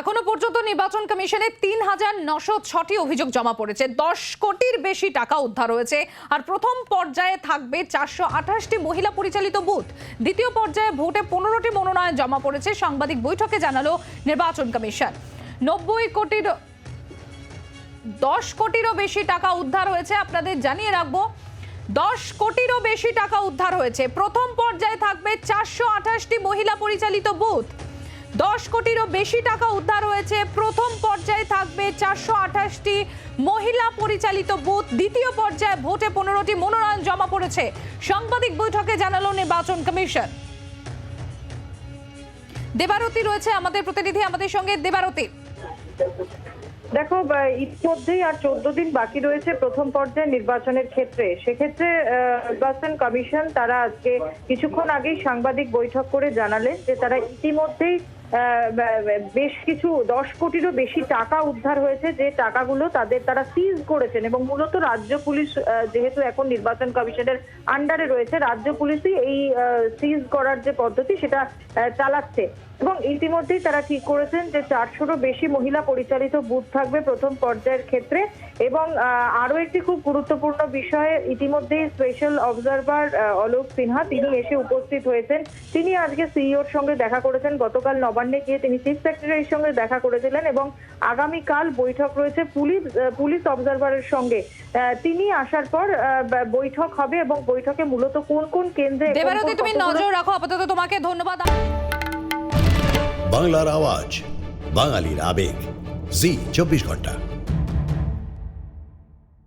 এখনও পর্যন্ত নির্বাচন কমিশনে তিন হাজার নশো ছটি অভিযোগ জমা পড়েছে। দশ কোটির বেশি টাকা উদ্ধার হয়েছে। আর প্রথম পর্যায়ে থাকবে চারশো আঠাশটি মহিলা পরিচালিত বুথ। দ্বিতীয় পর্যায়ে ভোটে পনেরোটি মনোনয়ন জমা পড়েছে। সাংবাদিক বৈঠকে জানালো নির্বাচন কমিশন। নব্বই কোটির, দশ কোটিরও বেশি টাকা উদ্ধার হয়েছে। আপনাদের জানিয়ে রাখব, দশ কোটিরও বেশি টাকা উদ্ধার হয়েছে। প্রথম পর্যায়ে থাকবে চারশো আঠাশটি মহিলা পরিচালিত বুথ। দশ কোটিরও বেশি টাকা উদ্ধার হয়েছে। প্রথম পর্যায়ে থাকবে চারশো আঠাশটি মহিলা পরিচালিত বুথ। দ্বিতীয় পর্যায়ে ভোটে পনেরোটি মনোনয়ন জমা পড়েছে। সাংবাদিক বৈঠকে জানালো নির্বাচন কমিশন। দেবারতী রয়েছে আমাদের প্রতিনিধি, আমাদের সঙ্গে দেবারতী। দেখো ইতিমধ্যেই আর চোদ্দ দিন বাকি রয়েছে প্রথম পর্যায়ে নির্বাচনের ক্ষেত্রে। সেক্ষেত্রে নির্বাচন কমিশন তারা আজকে কিছুক্ষণ আগেই সাংবাদিক বৈঠক করে জানালেন যে তারা ইতিমধ্যেই বেশ কিছু দশ কোটিরও বেশি টাকা উদ্ধার হয়েছে যে টাকাগুলো তাদের তারা সিজ করেছেন এবং মূলত রাজ্য পুলিশ যেহেতু এখন নির্বাচন কমিশনের আন্ডারে রয়েছে রাজ্য পুলিশই এই সিজ করার যে পদ্ধতি সেটা চালাচ্ছে। এবং ইতিমধ্যেই তারা ঠিক করেছেন যে চারশোরও বেশি মহিলা পরিচালিত বুথ থাকবে প্রথম পর্যায়ের ক্ষেত্রে এবং আহ, আরও একটি খুব গুরুত্বপূর্ণ বিষয়ে ইতিমধ্যেই স্পেশাল অবজারভার অলোক সিনহা তিনি এসে উপস্থিত হয়েছেন। তিনি আজকে সিইওর সঙ্গে দেখা করেছেন গতকাল নবান্নে গিয়ে তিনি চিফ সেক্রেটারির সঙ্গে দেখা করেছিলেন এবং আগামীকাল বৈঠক রয়েছে পুলিশ পুলিশ অবজারভারের সঙ্গে। তিনি আসার পর আহ, বৈঠক হবে এবং বৈঠকে মূলত কোন কোন কেন্দ্রে কোন তুমি নজর রাখো আপাতত তোমাকে ধন্যবাদ। বাংলার আওয়াজ বাঙালির আবেগ। জি চব্বিশ ঘণ্টা।